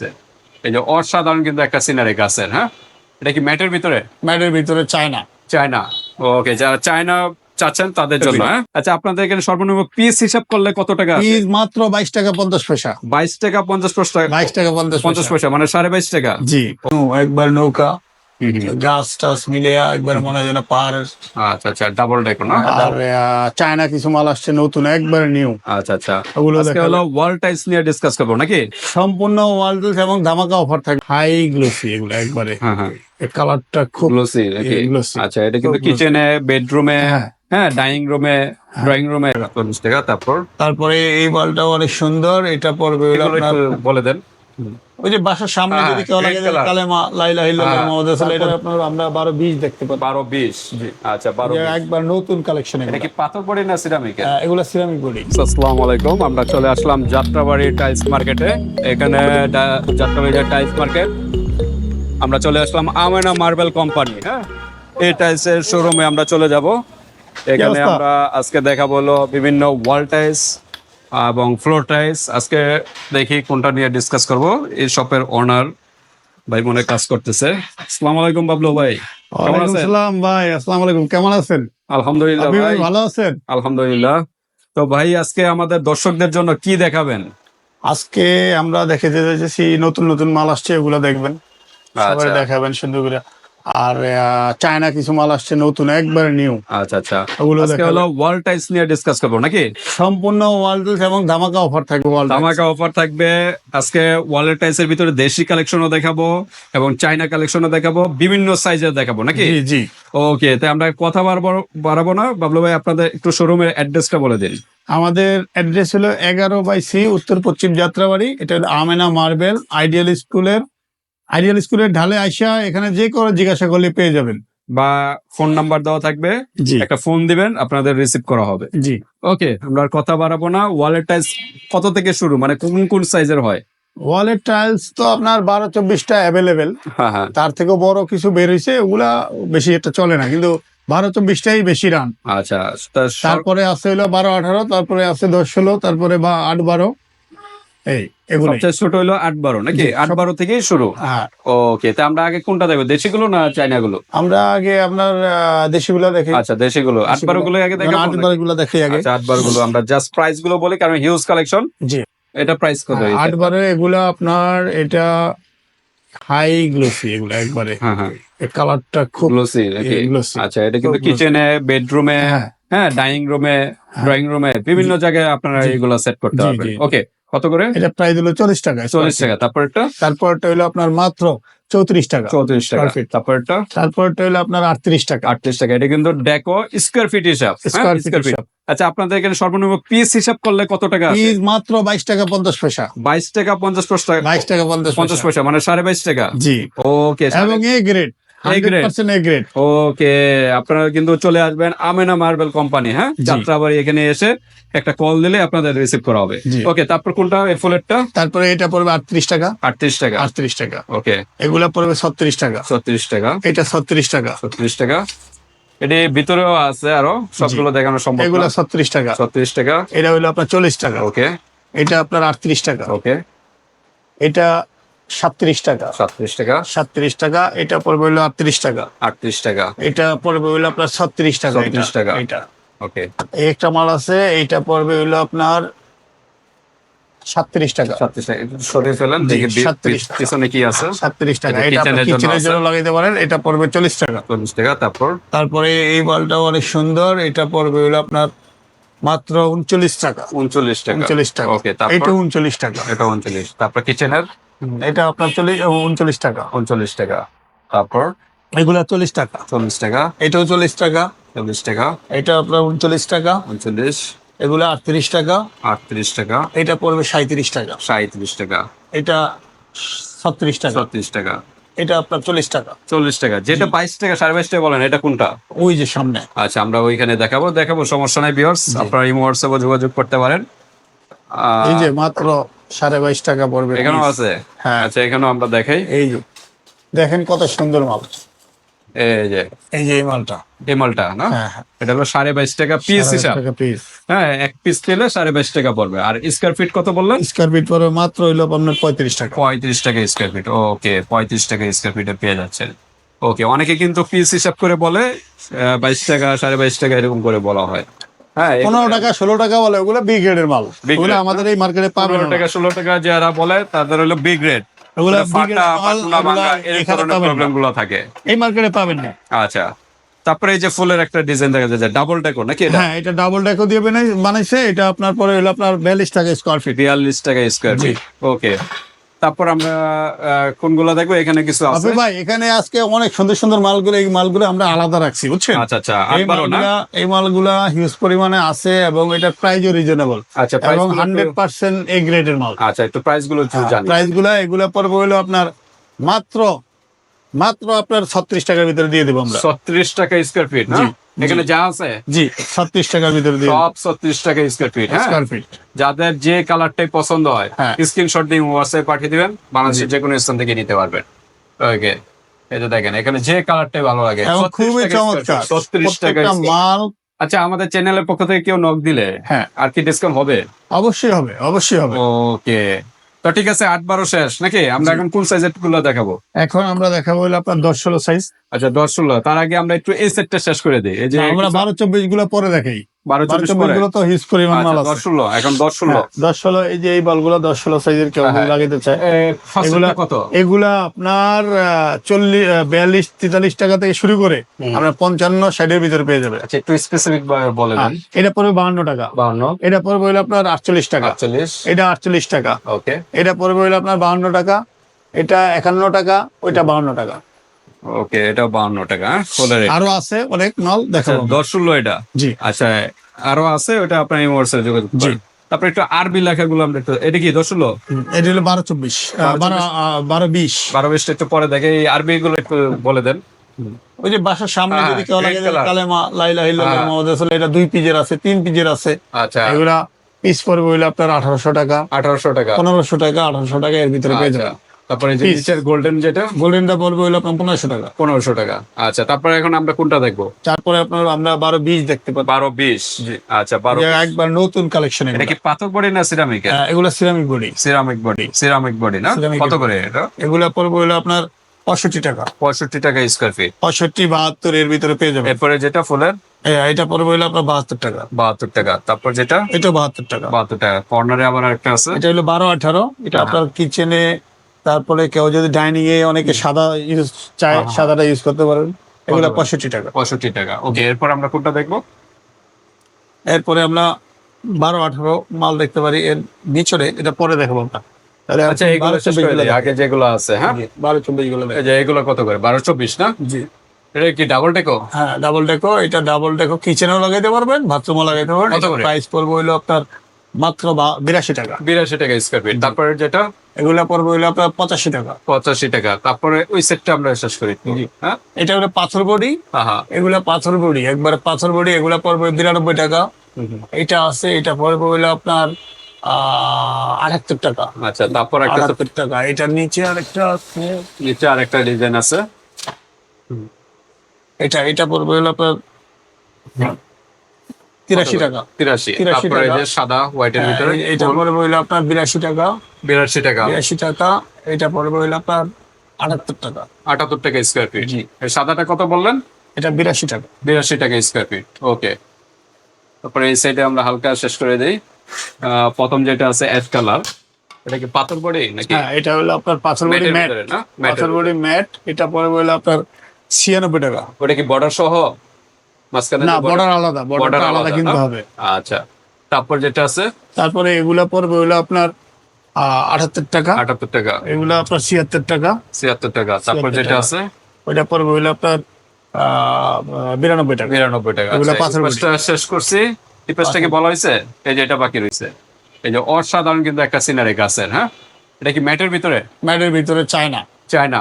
আছে। এই যে অসাধারণ কিন্তু একটা সিনারি গাছের হ্যাঁ? এটা কি ম্যাটের ভিতরে? ম্যাটের ভিতরে চায়না। চায়না। ওকে যারা চায়না চাচ্ছেন তাদের জন্য হ্যাঁ? আচ্ছা আপনাদের এখানে সর্বনিম্ন পিস হিসাব করলে কত টাকা পিস মাত্র বাইশ টাকা পঞ্চাশ পয়সা। বাইশ টাকা পঞ্চাশ পয়সা। বাইশ টাকা পঞ্চাশ পঞ্চাশ পয়সা। মানে সাড়ে বাইশ টাকা? জি। একবার নৌকা। গাছ টাছ মিলে একবার মনে হয় যেন পাহাড় আচ্ছা আচ্ছা ডাবল ডেকো না? আর চায়না কিছু মাল আসছে নতুন একবার নিউ। আচ্ছা আচ্ছা। ওগুলো আজকে হলো ওয়াল টাইলস নিয়ে ডিসকাস করব নাকি? সম্পূর্ণ ওয়ার্ল্ড এবং ধামাকা অফার থাকে হাই গ্লোসি এগুলো একবারে। হ্যাঁ হ্যাঁ। কালারটা খুব গ্লোসি আচ্ছা এটা কিন্তু। কিচেনে বেডরুমে হ্যাঁ। ডাইনিং রুমে ড্রয়িং রুমে চল্লিশ টাকা তারপর? তারপরে এই বলটা অনেক সুন্দর এটা পড়বে বলে দেন। ওই যে বাসার সামনে হ্যাঁ, যদি কেউ লাগে red কালেমা লাইলা হিল্লাহ হ্যাঁ, মোহাম্মদ রাসূল, এটা আপনার আমরা বারো বিশ দেখতে পাবো বারো বিশ আচ্ছা বারো এটা একবার নতুন কালেকশন এটা কি পাথর পড়ে না সিরামিকের এগুলো সিরামিক বডি আসসালামু আলাইকুম আমরা চলে আসলাম যাত্রাবাড়ি টাইলস মার্কেটে। এখানে যাত্রাবাড়ি টাইলস মার্কেট। আমরা চলে আসলাম আমেনা মার্বেল কোম্পানি হ্যাঁ? এই টাইলসের শোরুমে আমরা চলে যাব। এখানে আমরা আজকে দেখাবো হলো বিভিন্ন ওয়াল টাইলস এবং ফ্লোর টাইলস আজকে দেখি কোনটা নিয়ে ডিসকাস করব। এই শপের ওনার ভাই মনে কাজ করতেছে। আসসালামু আলাইকুম বাবলু ভাই কেমন আছেন? সালাম ভাই আসসালামু আলাইকুম কেমন আছেন? আলহামদুলিল্লাহ ভাই। ভালো আছেন? আলহামদুলিল্লাহ। তো ভাই আজকে আমাদের দর্শকদের জন্য কি দেখাবেন? আজকে আমরা দেখে যাচ্ছি নতুন নতুন মাল আসছে এগুলো দেখবেন। আচ্ছা। দেখাবেন সুন্দর করে। আর চায়না কিছু মাল আসছে নতুন একবার নিউ আচ্ছা আচ্ছা। ওগুলো আজকে হলো ওয়াল টাইলস নিয়ে ডিসকাস করব নাকি? সম্পূর্ণ ওয়ার্ল্ড এবং ধামাকা অফার থাকবে ওয়ার্ল্ড ধামাকা অফার থাকবে। আজকে ওয়ালের টাইলসের ভিতরে দেশি কালেকশনও দেখাবো এবং চাইনা কালেকশনও দেখাবো বিভিন্ন সাইজের দেখাবো নাকি? জি জি। ওকে তাই আমরা কথা বাড়াবো বাড়াবো না। বাবলু ভাই আপনাদের একটু শোরুমের অ্যাড্রেসটা বলে দিন। আমাদের অ্যাড্রেস হলো এগারো বাই সি উত্তর পশ্চিম যাত্রাবাড়ি। এটা হলো আমেনা মার্বেল আইডিয়াল স্কুলের আইডিয়াল স্কুলের ঢালে আইসা এখানে যে করে জিজ্ঞাসা করলে পেয়ে যাবেন। বা ফোন নাম্বার দেওয়া থাকবে। একটা ফোন দিবেন আপনাদের রিসিভ করা হবে। জি। ওকে আমরা আর কথা বাড়াবো না। ওয়ালেট টাইলস কত থেকে শুরু? মানে কোন কোন সাইজের হয়? ওয়ালেট টাইলস তো আপনার বারো চব্বিশটা অ্যাভেলেবেল হ্যাঁ হ্যাঁ। তার থেকেও বড় কিছু বের হয়েছে ওগুলা বেশি একটা চলে না। কিন্তু বারো চব্বিশটাই বেশি রান আচ্ছা তারপরে আছে হলো বারো আঠারো তারপরে আছে দশ ষোলো তারপরে বা আট বারো। এই এগুলো সবচেয়ে ছোট হলো আট বারো নাকি? আট বারো থেকেই শুরু? হ্যাঁ। ওকে তা আমরা আগে কোনটা দেখব দেশিগুলো না চাইনাগুলো আমরা আগে আপনার আহ, দেশিগুলা দেখি। আচ্ছা দেশিগুলো। আট বারো গুলো আগে আট? বারো গুলা দেখি আগে। আচ্ছা আট বারো গুলো আমরা জাস্ট প্রাইসগুলো বলি কারণ হিউজ কালেকশন জি। এটা প্রাইস কত আট বারো এগুলা আপনার এটা হাই গ্লোসি এগুলা একবারে। হ্যাঁ হ্যাঁ। কালারটা খুব গ্লোসি। আচ্ছা এটা কিন্তু। কিচেনে বেডরুমে হ্যাঁ। ডাইনিং রুমে ড্রয়িং রুমে বিভিন্ন জায়গায় আপনারা। এগুলো সেট করতে পারবেন। ওকে কত করে? এটা প্রাইস হলো চল্লিশ টাকা চল্লিশ টাকা। তারপরটা? তারপরটা হলো আপনার মাত্র চৌত্রিশ টাকা চৌত্রিশ টাকা. তারপরটা? তারপরটা হলো আপনার আটত্রিশ টাকা। আটত্রিশ টাকা। এটা কিন্তু ডেকো স্কোয়ার ফিট হিসাব হ্যাঁ, স্কোয়ার ফিট আচ্ছা আপনাদের এখানে সর্বনিম্ন পিস হিসাব করলে কত টাকা পিস মাত্র বাইশ টাকা পঞ্চাশ পয়সা। বাইশ টাকা পঞ্চাশ পয়সা। বাইশ টাকা পঞ্চাশ পঞ্চাশ পয়সা। পয়সা মানে সাড়ে বাইশ টাকা? জি। ওকে এবং এ গ্রেড ওকে আপনারা কিন্তু চলে আসবেন আমেনা মার্বেল কোম্পানি হ্যাঁ। যাত্রাবাড়ি এখানে এসে একটা কল দিলে আপনাদের রিসিভ করা হবে। ওকে তারপর কোনটা? এর ফুলেরটা তারপরে এটা পড়বে আটত্রিশ টাকা। আটত্রিশ টাকা। আটত্রিশ টাকা। ওকে এগুলা পড়বে ছত্রিশ টাকা। ছত্রিশ টাকা। এটা ছত্রিশ টাকা। ছত্রিশ টাকা। এটি ভিতরেও আছে আরও সবগুলো দেখানো সম্ভব এগুলা ছত্রিশ টাকা। ছত্রিশ টাকা। এটা হলো আপনার চল্লিশ টাকা। ওকে এটা আপনার আটত্রিশ টাকা। ওকে এটা সাতত্রিশ টাকা। সাতত্রিশ টাকা। সাতত্রিশ টাকা এটা পড়বে হলো আটত্রিশ টাকা। আটত্রিশ টাকা। এটা পড়বে হলো আপনার ছত্রিশ টাকা এটা। 36 টাকা। এটা। ওকে একটা মাল আছে এইটা পড়বে হলো আপনার সাতত্রিশ টাকা। সাতত্রিশ টাকা। সরিয়ে ফেলেন জি, দেখি বি- 37 টাকা। পিছনে কি আছে? সাতত্রিশ টাকা। এটা এটা আপনার kitchen এর জন্য কিচেনের জন্য লাগাইতে পারেন এটা পড়বে চল্লিশ টাকা। চল্লিশ টাকা তারপর? তারপরে এই বলটাও অনেক সুন্দর এটা পড়বে হলো আপনার মাত্র উনচল্লিশ টাকা। উনচল্লিশ টাকা। উনচল্লিশ টাকা। ওকে এটা উনচল্লিশ টাকা। এটা উনচল্লিশ। তারপর কিচেনের? এটা আপনার চল্লিশ উনচল্লিশ টাকা। উনচল্লিশ টাকা। তারপর? এগুলা চল্লিশ টাকা। চল্লিশ টাকা। এটাও চল্লিশ টাকা। চল্লিশ টাকা। এটা আপনার উনচল্লিশ টাকা। উনচল্লিশ। এগুলো আটত্রিশ টাকা। আটত্রিশ টাকা। এটা পড়বে সাঁত্রিশ টাকা। সাঁত্রিশ টাকা। এটা ছত্রিশ টাকা। ছত্রিশ টাকা। এটা আপনার চল্লিশ টাকা। চল্লিশ টাকা। যেটা বাইশ টাকা সাড়ে বাইশ টাকা বলেন এটা কোনটা? ওই যে সামনে। আচ্ছা আমরা ওইখানে দেখাবো। দেখাবো সমস্যা নাই বিয়ার্স আপনারা ইমো হোয়াটসঅ্যাপে যোগাযোগ করতে পারেন। এই যে মাত্র সাড়ে বাইশ টাকা পড়বে এখানেও আছে? হ্যাঁ। আচ্ছা এখানেও আমরা দেখাই। এই যে দেখেন কত সুন্দর মাল। এই যে। এই যে এই মালটা। এই মালটা না? হ্যাঁ হ্যাঁ। এটা হলো সাড়ে বাইশ টাকা পিস হিসাব। হ্যাঁ এক পিস নিলে সাড়ে বাইশ টাকা পড়বে। আর স্কোয়ার ফিট কত বললেন? স্কোয়ার ফিট পরে মাত্র হইল আপনার পঁয়ত্রিশ টাকা। পঁয়ত্রিশ টাকা স্কোয়ার ফিট ওকে পঁয়ত্রিশ টাকা স্কোয়ার ফিটে পেয়ে যাচ্ছেন। ওকে অনেকে কিন্তু পিস হিসাব করে বলে বাইশ টাকা সাড়ে বাইশ টাকা এরকম করে বলা হ্যাঁ। পনেরো টাকা ষোলো টাকা বলে ওগুলো বি গ্রেডের মাল। ওগুলো আমাদের এই মার্কেটে পাবে পনেরো টাকা ষোলো টাকা যারা বলে তাদের হলো ওগুলো মানে। প্রবলেমগুলো থাকে। এই মার্কেটে পাবেন না। আচ্ছা। তারপরে এই যে ফুলের একটা ডিজাইন দেখা যায় ডাবল ডেকো নাকি এটা? হ্যাঁ এটা ডাবল ডেকো দিয়ে বানাই- বানাইছে। এটা আপনার পরে হলো আপনার বিয়াল্লিশ টাকা স্কোয়ার ফিট বিয়াল্লিশ টাকা স্কোয়ার ফিট ওকে তারপর আমরা কোনগুলো দেখব? এখানে কিছু আছে। ভাই এখানে আজকে অনেক সুন্দর সুন্দর মালগুলো এই মালগুলো আমরা আলাদা রাখছি বুঝছেন? আচ্ছা আচ্ছা এই মালগুলা এই মালগুলা হিউজ পরিমাণে আছে এবং এটা প্রাইজও রিজনেবল আচ্ছা এবং হান্ড্রেড পার্সেন্ট এ গ্রেডের মাল। আচ্ছা একটু প্রাইসগুলো একটু জানি। প্রাইসগুলা এগুলা পড়বে হলো আপনার মাত্র মাত্র আপনার ছত্রিশ টাকার ভিতরে দিয়ে দেবো আমরা। ছত্রিশ টাকা স্কোয়ার ফিট না? এখানে যা আছে? জি ছত্রিশ টাকার ভিতরে সব ছত্রিশ টাকা স্কোয়ার ফিট হ্যাঁ? স্কোয়ার ফিট যাদের যে কালারটাই পছন্দ হয় হ্যাঁ। স্ক্রিনশট দিয়ে হোয়াটসঅ্যাপে পাঠিয়ে দিবেন বাংলাদেশের যে কোনো স্থান থেকে নিতে পারবেন। ওকে এই যে দেখেন এখানে যে কালারটাই ভালো লাগে খুবই চমৎকার। ছত্রিশ টাকা মাল। আচ্ছা আমাদের চ্যানেলের পক্ষ থেকে কেউ নক দিলে হ্যাঁ। আর কি ডিসকাউন্ট হবে? অবশ্যই হবে অবশ্যই হবে। ওকে তো ঠিক আছে আট বারো শেষ নাকি? আমরা এখন কোন সাইজেরগুলো দেখাবো? এখন আমরা দেখাবো হলো আপনার দশ ষোলো সাইজ আচ্ছা দশ ষোলো তার আগে আমরা একটু এই সেটটা শেষ করে দিই। এই যে আমরা বারো চব্বিশগুলো পরে দেখাই। বারো তো হিউজ পরিমাণ মাল আচ্ছা, দশ ষোলো এখন দশ ষোলো। হ্যাঁ, দশ ষোলো এই যে এই বলগুলো দশ ষোলো সাইজের কেউ হ্যাঁ। লাগাইতে চায়। এ, first এগুলা কত? এগুলা আপনার চল্লিশ বিয়াল্লিশ তেতাল্লিশ টাকা থেকে শুরু করে আমরা পঞ্চান্ন ষাটের ভিতরে পেয়ে যাবে। আচ্ছা একটু স্পেসিফিক বলে হ্যাঁ, এটা পড়বে বাহান্ন টাকা। বাউন্ন এটা পড়বে হলো আপনার আটচল্লিশ টাকা। আটচল্লিশ। এটা আটচল্লিশ টাকা। ওকে এটা পড়বে হলো আপনার বাহান্ন টাকা। এটা একান্ন টাকা ওইটা বাহান্ন টাকা। ওকে এটা বাউন্ন টাকা হ্যাঁ? আরও আছে অনেক নল আচ্ছা দেখাবো দশ ষোলো এটা? জি। আচ্ছা আরও আছে ওটা আপনার এই হোয়াটসঅ্যাপে যোগাযোগ জি। তারপরে একটু আরবি লেখাগুলো আমরা একটু এটা কি দশ ষোলো? এটা হলো বারো চব্বিশ বারো বিশ। বারো বিশটা একটু পরে দেখে এই আরবি গুলো একটু বলে দেন। ওই যে বাসার সামনে হ্যাঁ, যদি কেউ লাগে কালেমা লাইলা হ্যাঁ। রাসূলুল্লাহ, এটা দুই পিজের আছে তিন পিজের আছে। আচ্ছা। এগুলা পিস পড়বে হইল আপনার আঠারোশো টাকা। আঠারোশো টাকা। পনেরোশো টাকা আঠারোশো টাকা এর ভিতরে পেয়ে আচ্ছা। যাবেন। তারপরে যে নিচের গোল্ডেন যেটা গোল্ডেনটা পড়বে হইল আপনার পনেরোশো টাকা। পনেরোশো টাকা। আচ্ছা তারপরে এখন আমরা কোনটা দেখব? তারপরে আপনার আমরা বারো বিশ দেখতে পাবো। বারো বিশ। আচ্ছা বারো একবার নতুন কালেকশন এটা কি পাথর বডি না সিরামিক এগুলো ceramic body. Ceramic body ceramic body না? কত করে এটা? এগুলো পড়বে হইল আপনার পঁয়ষট্টি টাকা। পঁয়ষট্টি টাকা স্কোয়ার ফিট পঁয়ষট্টি বাহাত্তর এর ভিতরে পেয়ে যাবেন। এরপরে যেটা ফুলের? এ- এটা পড়বে হইল আপনার বাহাত্তর টাকা। বাহাত্তর টাকা। তারপর যেটা? এটা বাহাত্তর টাকা। বাহাত্তর টাকা। কর্নারে আবার একটা আছে। এটা হলো বারো আঠারো। এটা হ্যাঁ। আপনার কিচেনে তারপরে কেউ যদি ডাইনিং এ অনেকে সাদা ইউজ চায়। সাদাটা ইউজ করতে পারেন। এগুলো পঁয়ষট্টি টাকা। পঁয়ষট্টি টাকা। ওকে এরপর আমরা কোনটা দেখব? এরপরে আমরা বারো আঠারো মাল দেখতে পারি। এর নিচরে এটা পরে দেখাবো আমরা। তাহলে আচ্ছা এগুলো শেষ করে দিই, আগে যেগুলো আছে হ্যাঁ? বারো চব্বিশগুলো যে এগুলো কত করে? বারো চব্বিশ না? জি। এটা কি ডাবল হ্যাঁ ডাবল ডেকো এটা ডাবল ডেকো কিচেনেও লাগাইতে পারবেন বাথরুমও লাগাইতে পারবেন? প্রাইস পড়বে আপনার মাত্র বিরাশি টাকা। বিরাশি টাকা স্কোয়ার ফিট তারপরে যেটা? এগুলা পড়বে হইল আপনার পঁচাশি টাকা। পঁচাশি টাকা। তারপরে ওই সেটটা আমরা শেষ করি। হ্যাঁ? এটা হলো পাথর বডি। এগুলা পাথর বডি। একবার পাথর বডি এগুলা পড়বে বিরানব্বই টাকা। এটা আছে এটা পড়বে হইল আপনার আহ আটাত্তর টাকা। আচ্ছা তারপর আটাত্তর টাকা। এটার নিচে আরেকটা আছে। নিচে আরেকটা ডিজাইন আছে। এটা এটা পড়বে হলো আপনার তিরাশি টাকা। তিরাশি। 83 তারপরে এই টাকা। সাদা হোয়াইটের ভিতরে হ্যাঁ, এটা পড়বে হইল আপনার বিরাশি টাকা। বিরাশি টাকা। বিরাশি টাকা। এটা পড়বে হইল আপনার আটাত্তর টাকা। আটাত্তর টাকা স্কোয়ার ফিট জি। সাদাটা কত বললেন? এটা বিরাশি টাকা। বিরাশি টাকা স্কোয়ার ফিট ওকে। তারপরে এই সাইডে আমরা হালকা শেষ করে দিই। প্রথম যেটা আছে অ্যাশ কালার এটা কি পাথর বডি নাকি? হ্যাঁ এটা হলো আপনার পাথর বডি ম্যাট। ভিতরে পাথর বডি ম্যাট। এটা পড়বে হইল আপনার ছিয়ানব্বই টাকা। ওটা কি বর্ডার সহ? মাঝখানে না বর্ডার আলাদা বর্ডারটা আলাদা কিনতে হবে। আচ্ছা তারপর যেটা আছে? তারপরে এগুলা পড়বে আপনার আটাত্তর টাকা। আটাত্তর টাকা। এগুলা আপনার ছিয়াত্তর টাকা। ছিয়াত্তর টাকা। তারপর যেটা আছে? ওইটা পড়বে আপনার বিরানব্বই টাকা। বিরানব্বই টাকা এগুলা আচ্ছা। পাশটা শেষ করছি। এই বলা হয়েছে? এই যে এটা বাকি রয়েছে। এই যে অসাধারণ কিন্তু একটা সিনারি গাছের হ্যাঁ? এটা কি ম্যাটের ভিতরে? ম্যাটের ভিতরে চায়না। চায়না।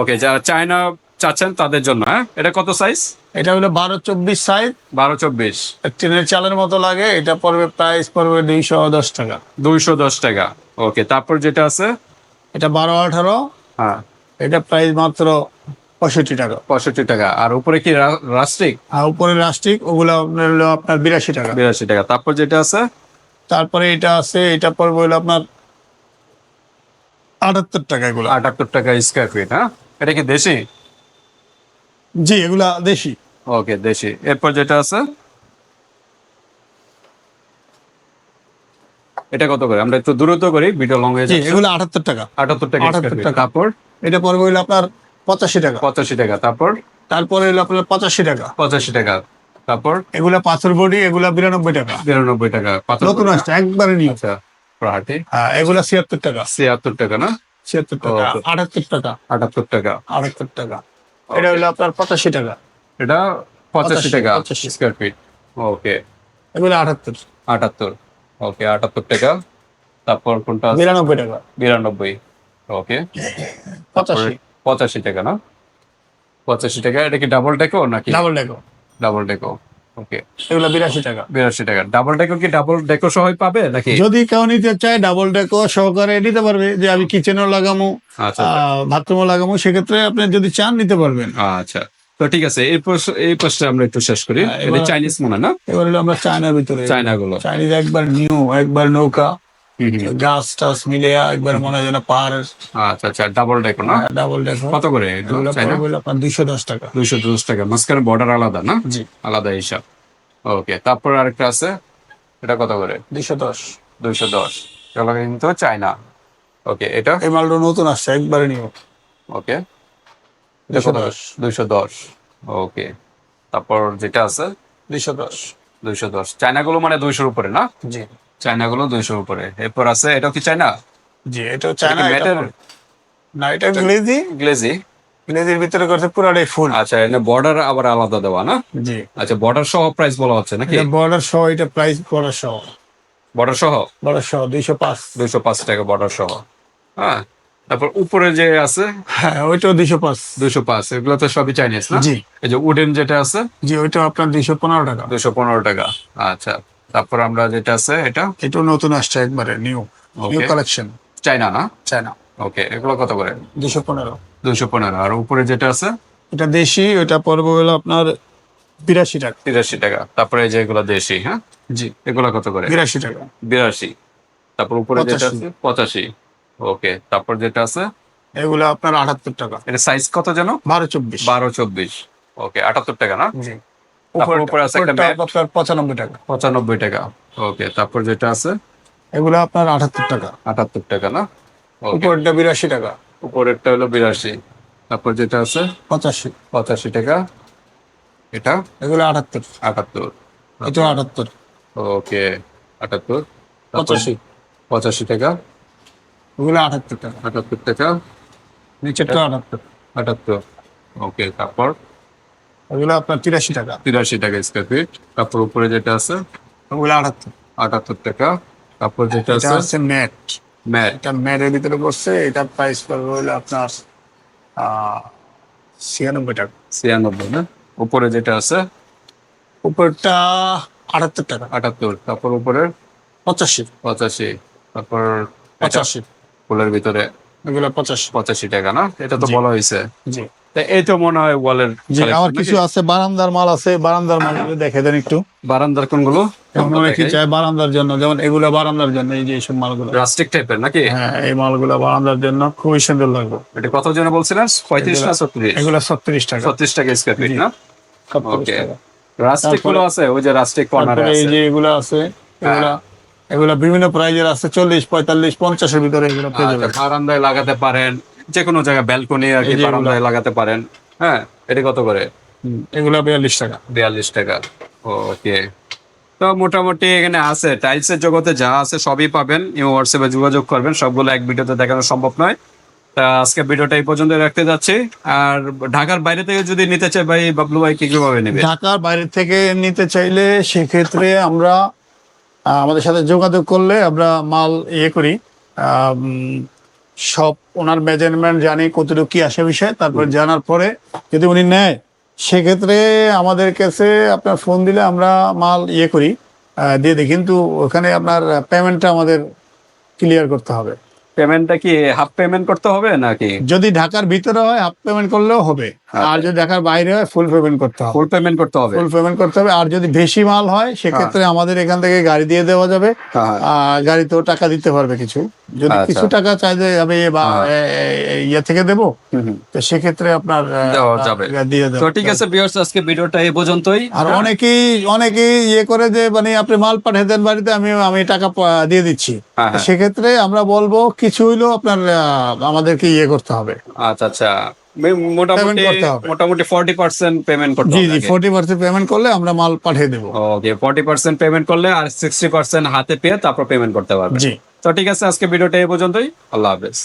ওকে যারা চায়না চাচ্ছেন তাদের জন্য হ্যাঁ? এটা কত সাইজ এটা হলো বারো চব্বিশ সাইজ বারো চব্বিশ। ট্রেনের চালের মতো লাগে এটা পড়বে প্রাইস পড়বে দুইশো দশ টাকা। দুইশো দশ টাকা। ওকে তারপর যেটা আছে? এটা বারো আঠারো। হ্যাঁ। এটা প্রাইস মাত্র পঁয়ষট্টি টাকা। পঁয়ষট্টি টাকা। আর উপরে কি রাস্টিক আর উপরে রাস্টিক ওগুলো আপনার হলো আপনার বিরাশি টাকা। বিরাশি টাকা। তারপর যেটা আছে? তারপরে এটা আছে এটা পড়বে হলো আপনার আটাত্তর টাকা এগুলো। আটাত্তর টাকা স্কোয়ার ফিট হ্যাঁ? এটা কি দেশি? জি এগুলা দেশি। ওকে দেশি। এরপর যেটা আছে? এটা কত করে? আমরা একটু দ্রুত করি ভিডিও লং হয়ে জি যাচ্ছে। এগুলো আটাত্তর টাকা। আটাত্তর টাকা 78 টাকা। তারপর? এটা পড়বে হলো আপনার পঁচাশি টাকা। পঁচাশি টাকা। তারপর? তারপরে হলো আপনার পঁচাশি টাকা। পঁচাশি টাকা। তারপর? এগুলা পাথর বডি এগুলা বিরানব্বই টাকা। বিরানব্বই টাকা পাথর নতুন আসছে একবারে নিউ আচ্ছা প্রাহাটি হ্যাঁ এগুলা ছিয়াত্তর টাকা। ছিয়াত্তর টাকা না? ছিয়াত্তর টাকা ওকে। আটাত্তর টাকা। আটাত্তর টাকা। আটাত্তর টাকা। এটা হলো আপনার পঁচাশি টাকা। এটা পঁচাশি টাকা স্কোয়ার ফিট ওকে এগুলো আটাত্তর। আটাত্তর। ওকে আটাত্তর টাকা। তারপর কোনটা? বিরানব্বই টাকা। বিরানব্বই। ওকে পঁচাশি। পঁচাশি টাকা না? পঁচাশি টাকা এটা কি ডাবল ডেকো নাকি? ডাবল ডেকো ডাবল ডেকো ওকে এগুলো বিরাশি টাকা। বিরাশি টাকা। ডাবল ডেকো কি ডাবল ডেকো পাবে নাকি? যদি কেউ নিতে চায় ডাবল ডেকো সহকারে নিতে পারবে। যে আমি কিচেনও লাগামো আচ্ছা বাথরুমও লাগামো সেক্ষেত্রে আপনি যদি চান নিতে পারবেন। আচ্ছা। তো ঠিক আছে এরপর এই পাশটা আমরা একটু শেষ করি। হ্যাঁ, চাইনিজ মনে না? এবার হলো আমরা চায়নার ভিতরে। চায়না গুলো চাইনিজ একবার নিউ একবার নৌকা। গাছ টাছ মিলে একবার মনে হয় যেন পাহাড়ের আচ্ছা আচ্ছা ডাবল ডেকো না? ডাবল ডেকো কত করে? আপনার দুইশো দশ টাকা। দুইশো দশ টাকা। মাঝখানে বর্ডার আলাদা না? জি। আলাদা হিসাব। ওকে তারপর আরেকটা আছে। এটা কত করে? দুইশো দশ। দুইশো দশ। এগুলো কিন্তু চায়না। ওকে এটা? এই মালটা নতুন আসছে একবারে নিউ ওকে দুইশো দশ। দুইশো দশ। ওকে তারপর যেটা আছে? দুইশো দশ। দুইশো দশ। চায়নাগুলো মানে দুইশোর উপরে না? জি। চায়নাগুলো দুইশোর উপরে। এরপর আছে এটাও কি চায়না? জি এটা চায়না? পড়বে- না এটা গ্লেজি গ্লেজি গ্লেজির ভিতরে করছে পুরাটাই ফুল আচ্ছা বর্ডার আবার আলাদা দেওয়া না? জি। আচ্ছা বর্ডার সহ প্রাইস বলা হচ্ছে নাকি? বর্ডার সহ এটা প্রাইস বর্ডার সহ। বর্ডার সহ? বর্ডার সহ দুইশো পাঁচ। দুইশো পাঁচ টাকা বর্ডার সহ। হ্যাঁ তারপর উপরে যে আছে? হ্যাঁ ওইটাও দুইশো পাঁচ। দুইশো পাঁচ এগুলো তো সবই চাইনিজ না? জি। এই যে উডেন যেটা আছে? জি ওইটাও আপনার দুইশো পনেরো টাকা। দুইশো পনেরো টাকা। আচ্ছা তারপর আমরা যেটা আছে এটা? এটাও নতুন আসছে একবারে নিউ নিউ কালেকশন চাইনা না? চায়না। ওকে এগুলো কত করে? দুইশো পনেরো। দুইশো পনেরো। আর উপরে যেটা আছে? এটা দেশি ওইটা পড়বে হলো আপনার বিরাশি টাকা। তিরাশি টাকা। তারপরে যে এগুলো দেশি হ্যাঁ? জি। এগুলো কত করে? বিরাশি টাকা। বিরাশি। তারপর উপরে যেটা আছে? পঁচাশি। ওকে তারপর যেটা আছে? এগুলো আপনার আটাত্তর টাকা। এটা সাইজ কত যেন? বারো চব্বিশ। বারো চব্বিশ। ওকে আটাত্তর টাকা না? জি। উপরে আছে একটা আপনার টাকা। টাকা। ওকে তারপর যেটা আছে? এগুলো আপনার আটাত্তর টাকা। আটাত্তর টাকা না? উপরটা বিরাশি টাকা। উপরেরটা হলো বিরাশি। তারপর যেটা আছে? পঁচাশি। পঁচাশি টাকা। এটা? এগুলো আটাত্তর। এটাও আটাত্তর আটাত্তর। ওকে আটাত্তর। তারপর পঁচাশি। পঁচাশি টাকা। ওগুলো আটাত্তর টাকা। আটাত্তর টাকা। নিচেরটা আটাত্তর। আটাত্তর। ওকে তারপর? ওগুলো আপনার তিরাশি টাকা। তিরাশি টাকা স্কোয়ার ফিট তারপর উপরে যেটা আছে ওগুলো আটাত্তর। আটাত্তর টাকা। তারপর যেটা আছে হচ্ছে ম্যাট। ম্যাট। এটা ম্যাটের ভিতরে পড়ছে এটা প্রাইস পড়বে হলো আপনার ছিয়ানব্বই টাকা। ছিয়ানব্বই না? উপরে যেটা আছে উপরটা আটাত্তর টাকা। আটাত্তর। তারপর উপরে পঁচাশি। পঁচাশি। তারপর পঁচাশি। ফুলের ভিতরে এগুলো পঁচাশি। পঁচাশি টাকা না? এটা তো বলা হয়েছে। জি। এই তো মনে হয় ওয়ালের আমার কিছু আছে বারান্দার মাল আছে বারান্দার মাল দেখে দেন একটু। বারান্দার কোনগুলো? অনেকে বারান্দার জন্য যেমন এগুলো বারান্দার জন্য এই যে এইসব মালগুলো। রাস্টিক টাইপের নাকি? হ্যাঁ এই মালগুলো বারান্দার জন্য খুবই সুন্দর লাগবে। এটা কত জন বলছিলেন? পঁয়ত্রিশ না ছত্রিশ? এগুলো ছত্রিশ টাকা। ছত্রিশ টাকা স্কোয়ার ফিট না? ওকে রাস্টিকগুলো আছে ওই যে রাস্টিক কর্নারে এই যে এগুলো আছে এগুলা এগুলা বিভিন্ন প্রাইজের আছে চল্লিশ পঁয়তাল্লিশ পঞ্চাশের ভিতরে এগুলো আচ্ছা, বারান্দায় লাগাতে পারেন। যে কোনো জায়গায় ব্যালকনি আর কি। বারান্দায় লাগাতে পারেন। হ্যাঁ এটা কত করে? এগুলা বিয়াল্লিশ টাকা। বিয়াল্লিশ টাকা। ওকে। তো মোটামুটি এখানে আছে। টাইলসের জগতে যা আছে সবই পাবেন। ইউ হোয়াটসঅ্যাপে যোগাযোগ করবেন। সবগুলো এক ভিডিওতে দেখানো সম্ভব নয়। তা আজকে ভিডিওটা এই পর্যন্ত রাখতে যাচ্ছি। আর ঢাকার বাইরে থেকে যদি নিতে চাই ভাই বাবলু ভাই কি কীভাবে নেবে? ঢাকার বাইরে থেকে নিতে চাইলে সেক্ষেত্রে আমরা আমাদের সাথে যোগাযোগ করলে আমরা মাল ইয়ে করি। সব ওনার মেজারমেন্ট জানি কতটুকু কি আসে বিষয়ে তারপর জানার পরে যদি উনি নেয় সেক্ষেত্রে আমাদের কাছে আপনার ফোন দিলে আমরা মাল ইয়ে করি দিয়ে দিই। কিন্তু ওখানে আপনার পেমেন্টটা আমাদের ক্লিয়ার করতে হবে। পেমেন্টটা কি হাফ পেমেন্ট করতে হবে নাকি? যদি ঢাকার ভিতরে হয় হাফ পেমেন্ট করলেও হবে। আর যদি ঢাকার বাইরে হয় ফুল পেমেন্ট করতে হবে। ফুল পেমেন্ট করতে হবে। ফুল পেমেন্ট করতে হবে। আর যদি বেশি মাল হয় সেক্ষেত্রে আমাদের এখান থেকে গাড়ি দিয়ে দেওয়া যাবে। হ্যাঁ, হ্যাঁ। গাড়িতেও টাকা দিতে পারবে কিছু। যদি আচ্ছা। কিছু টাকা চাইলে আমি বা ইয়ে থেকে দেবো। তো সেক্ষেত্রে আপনার দেওয়া যাবে। দিয়ে দেবো ঠিক আছে ভিউয়ার্স আজকে ভিডিওটা এই পর্যন্তই। আর অনেকেই অনেকেই ইয়ে করে যে মানে আপনি মাল পাঠিয়ে দেন বাড়িতে আমি আমি টাকা দিয়ে দিচ্ছি। হ্যাঁ, হ্যাঁ। সেক্ষেত্রে আমরা বলব কিছু হইলেও আপনার আমাদেরকে ইয়ে করতে হবে। আচ্ছা আচ্ছা। মোটামুটি। মোটামুটি ফর্টি পার্সেন্ট পেমেন্ট করতে জি জি ফোর্টি পার্সেন্ট পেমেন্ট করলে আমরা মাল পাঠিয়ে দেবো। ওকে ফর্টি পার্সেন্ট পেমেন্ট করলে আর সিক্সটি পার্সেন্ট হাতে পেয়ে তারপর পেমেন্ট করতে পারবে জি। তো ঠিক আছে আজকে ভিডিওটা এই পর্যন্তই। আল্লাহ হাফেজ।